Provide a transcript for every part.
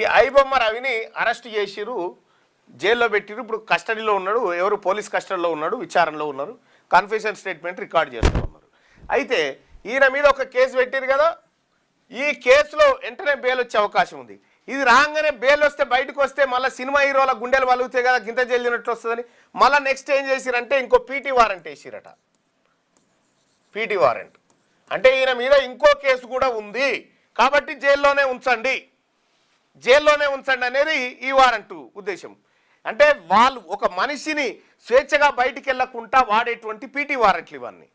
ఈ ఐబొమ్మ రవిని అరెస్ట్ చేసిరు జైల్లో పెట్టిరు ఇప్పుడు కస్టడీలో ఉన్నాడు ఎవరు పోలీస్ కస్టడీలో ఉన్నాడు విచారణలో ఉన్నారు. కన్ఫెషన్ స్టేట్మెంట్ రికార్డ్ చేస్తూ ఉన్నారు. అయితే ఈయన మీద ఒక కేసు పెట్టిరు కదా ఈ కేసులో వెంటనే బెయిల్ వచ్చే అవకాశం ఉంది. ఇది రాగానే బెయిల్ వస్తే బయటకు వస్తే మళ్ళీ సినిమా హీరోల గుండెలు వలుగుతాయి కదా గింత జల్లినట్టు వస్తుందని. మళ్ళీ నెక్స్ట్ ఏం చేసిరంటే ఇంకో పీటీ వారెంట్ వేసిరట. PT warrant. అంటే ఈయన మీద ఇంకో కేసు కూడా ఉంది. కాబట్టి జైల్లోనే ఉంచండి. జైల్లోనే ఉంచండి అనేది ఈ వారంట్ ఉద్దేశం. అంటే వాళ్ళు ఒక మనిషిని స్వేచ్ఛగా బయటికి వెళ్ళకుండా వాడేటువంటి పీటీ వారెంట్లు ఇవన్నీ.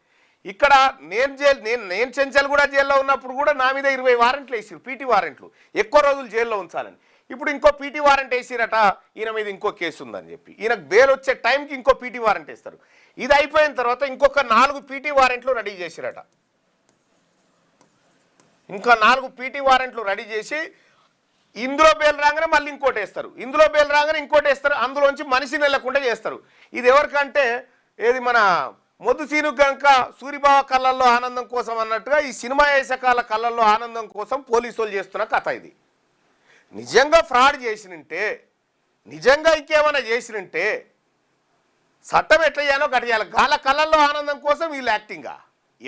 ఇక్కడ నేను జైలు నేను నేను చెంచల్ కూడా జైల్లో ఉన్నప్పుడు కూడా నా మీద ఇరవై వారెంట్లు వేసారు పీటీ వారెంట్లు. ఎక్కువ రోజులు జైల్లో ఉంచాలని. ఇప్పుడు ఇంకో పీటీ వారెంట్ వేసిరట ఈయన మీద ఇంకో కేసు ఉందని చెప్పి. ఈయనకు బెయిల్ వచ్చే టైంకి ఇంకో పీటీ వారెంట్ వేస్తారు. ఇది అయిపోయిన తర్వాత ఇంకొక నాలుగు పీటీ వారెంట్లు రెడీ చేసిరట. ఇంకా నాలుగు పీటీ వారెంట్లు రెడీ చేసి ఇందులో బేలు రాగానే మళ్ళీ ఇంకోటి వేస్తారు. ఇందులో బేలు రాగానే ఇంకోటి వేస్తారు. అందులోంచి మనిషిని వెళ్ళకుండా చేస్తారు. ఇది ఎవరికంటే ఏది మన మొద్దు గనుక గంక సూరిబావ కళ్ళల్లో ఆనందం కోసం అన్నట్టుగా ఈ సినిమా వేసకాల కళ్ళల్లో ఆనందం కోసం పోలీసులు చేస్తున్న కథ ఇది. నిజంగా ఫ్రాడ్ చేసినంటే నిజంగా ఇంకేమైనా చేసినంటే చట్టం ఎట్లా చేయాలో గట్ట చేయాలి గాల కళ్ళల్లో ఆనందం కోసం వీళ్ళు యాక్టింగా.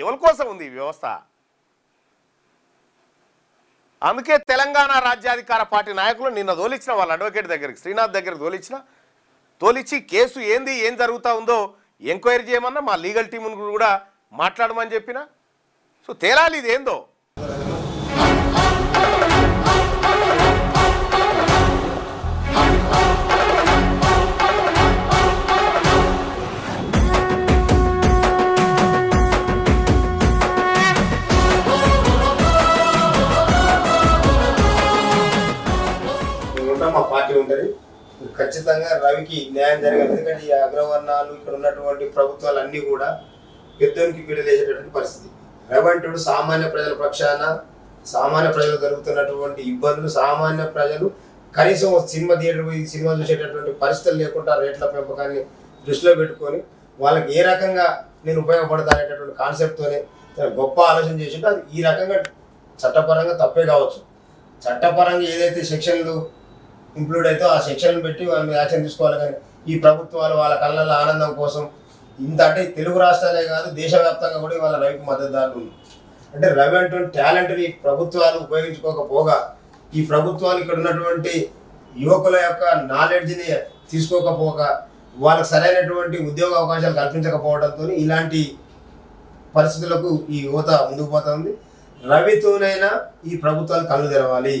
ఎవరి కోసం ఉంది ఈ వ్యవస్థ? అందుకే తెలంగాణ రాజ్యాధికార పార్టీ నాయకులు నిన్న తోలిచ్చిన వాళ్ళ అడ్వకేట్ దగ్గరికి శ్రీనాథ్ దగ్గరికి తోలిచ్చిన తోలిచ్చి కేసు ఏంది ఏం జరుగుతూ ఉందో ఎంక్వైరీ చేయమన్నా మా లీగల్ టీమును కూడా మాట్లాడమని చెప్పిన. సో తేలాలి ఇది ఏందో ఉంటుంది. ఖచ్చితంగా రవికి న్యాయం జరగాలి. ఎందుకంటే ఈ అగ్రవర్ణాలు ఇక్కడ ఉన్నటువంటి ప్రభుత్వాలు అన్నీ కూడా పెద్దోనికి పీడలేసేటటువంటి పరిస్థితి. రవి అంటుడు సామాన్య ప్రజల పక్షాన సామాన్య ప్రజలు జరుగుతున్నటువంటి ఇబ్బందులు సామాన్య ప్రజలు కనీసం సినిమా థియేటర్ పోయి సినిమా చూసేటటువంటి పరిస్థితులు లేకుండా రేట్ల పెంపకాన్ని దృష్టిలో పెట్టుకొని వాళ్ళకి ఏ రకంగా నేను ఉపయోగపడతా అనేటటువంటి కాన్సెప్ట్తోనే గొప్ప ఆలోచన చేసింటే అది ఈ రకంగా చట్టపరంగా తప్పే కావచ్చు. చట్టపరంగా ఏదైతే సెక్షన్లు ఇంక్లూడ్ అయితే ఆ సెక్షన్ పెట్టి వాళ్ళ మీద యాక్షన్ తీసుకోవాలి కానీ ఈ ప్రభుత్వాలు వాళ్ళ కళ్ళల్లో ఆనందం కోసం ఇంత అంటే తెలుగు రాష్ట్రాలే కాదు దేశవ్యాప్తంగా కూడా వాళ్ళ రైతు మద్దతుదారులు అంటే రవి అంటువంటి టాలెంట్ని ప్రభుత్వాలు ఉపయోగించుకోకపోగా ఈ ప్రభుత్వాలు ఇక్కడ ఉన్నటువంటి యువకుల యొక్క నాలెడ్జ్ని తీసుకోకపోగా వాళ్ళకి సరైనటువంటి ఉద్యోగ అవకాశాలు కల్పించకపోవడంతో ఇలాంటి పరిస్థితులకు ఈ యువత ముందుకు పోతుంది రవితోనైనా ఈ ప్రభుత్వాలు కళ్ళు తెరవాలి.